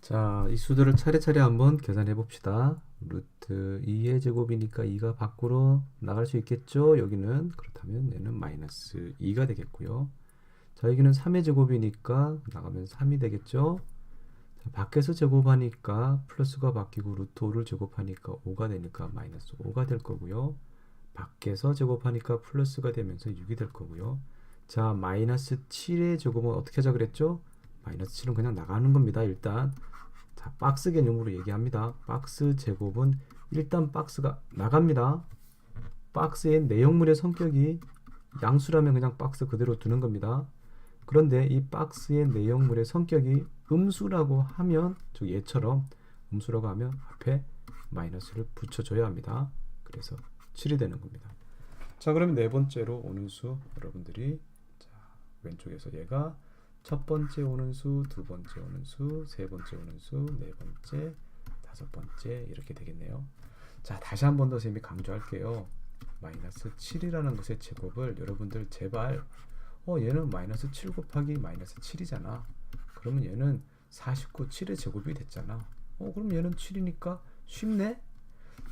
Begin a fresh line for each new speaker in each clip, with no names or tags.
자, 이 수들을 차례차례 한번 계산해 봅시다. 루트 2의 제곱이니까 2가 밖으로 나갈 수 있겠죠? 여기는 그렇다면 얘는 마이너스 2가 되겠고요. 자, 여기는 3의 제곱이니까 나가면 3이 되겠죠? 자, 밖에서 제곱하니까 플러스가 바뀌고 루트 5를 제곱하니까 5가 되니까 마이너스 5가 될 거고요. 밖에서 제곱하니까 플러스가 되면서 6이 될 거고요. 자, 마이너스 7의 제곱은 어떻게 하자 그랬죠? 마이너스 7은 그냥 나가는 겁니다. 일단 자, 박스 개념으로 얘기합니다. 박스 제곱은 일단 박스가 나갑니다. 박스의 내용물의 성격이 양수라면 그냥 박스 그대로 두는 겁니다. 그런데 이 박스의 내용물의 성격이 음수라고 하면 저 얘처럼 음수라고 하면 앞에 마이너스를 붙여줘야 합니다. 그래서 7이 되는 겁니다. 자, 그럼 네 번째로 오는 수 여러분들이 자, 왼쪽에서 얘가 첫 번째 오는 수, 두 번째 오는 수, 세 번째 오는 수, 네 번째, 다섯 번째 이렇게 되겠네요. 자, 다시 한 번더 선생님이 강조할게요. 마이너스 7이라는 것의 제곱을 여러분들 제발 어 얘는 마이너스 7 곱하기 마이너스 7이잖아. 그러면 얘는 49, 7의 제곱이 됐잖아. 어 그럼 얘는 7이니까 쉽네?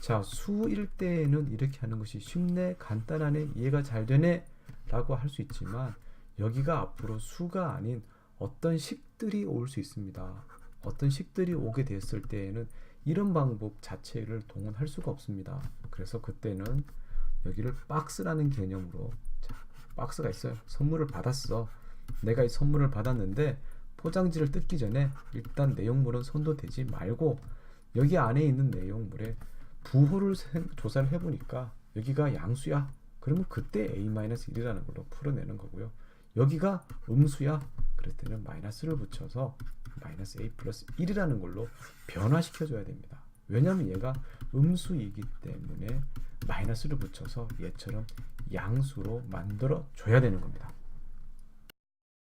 자, 수일 때에는 이렇게 하는 것이 쉽네, 간단하네, 이해가 잘 되네 라고 할 수 있지만 여기가 앞으로 수가 아닌 어떤 식들이 올 수 있습니다. 어떤 식들이 오게 됐을 때에는 이런 방법 자체를 동원할 수가 없습니다. 그래서 그때는 여기를 박스라는 개념으로 자, 박스가 있어요. 선물을 받았어. 내가 이 선물을 받았는데 포장지를 뜯기 전에 일단 내용물은 손도 대지 말고 여기 안에 있는 내용물에 부호를 세- 조사를 해보니까 여기가 양수야. 그러면 그때 a-1이라는 걸로 풀어내는 거고요. 여기가 음수야. 그럴 때는 마이너스를 붙여서 마이너스 a 플러스 1이라는 걸로 변화시켜줘야 됩니다. 왜냐하면 얘가 음수이기 때문에 마이너스를 붙여서 얘처럼 양수로 만들어 줘야 되는 겁니다.